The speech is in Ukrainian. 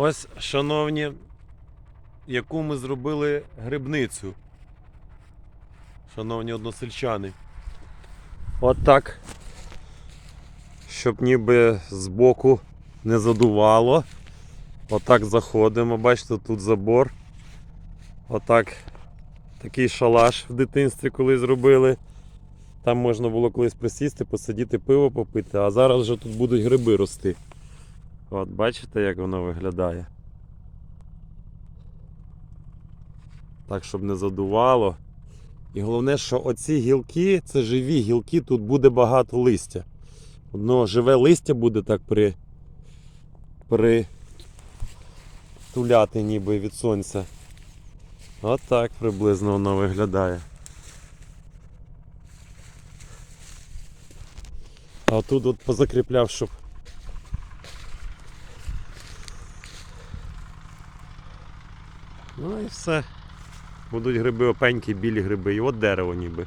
Ось, шановні, яку ми зробили грибницю. Шановні односельчани. От так. Щоб ніби збоку не задувало. Отак заходимо. Бачите, тут забор. Отак. Такий шалаш в дитинстві коли зробили. Там можна було колись присісти, посидіти, пиво попити, а зараз вже тут будуть гриби рости. От бачите, як воно виглядає. Так, щоб не задувало. І головне, що оці гілки це живі гілки, тут буде багато листя. Одно живе листя буде так при. при туляти ніби від сонця. От так приблизно воно виглядає. А тут от позакріпляв, щоб Ну і все. Будуть гриби опенькі, білі гриби. І от дерево ніби.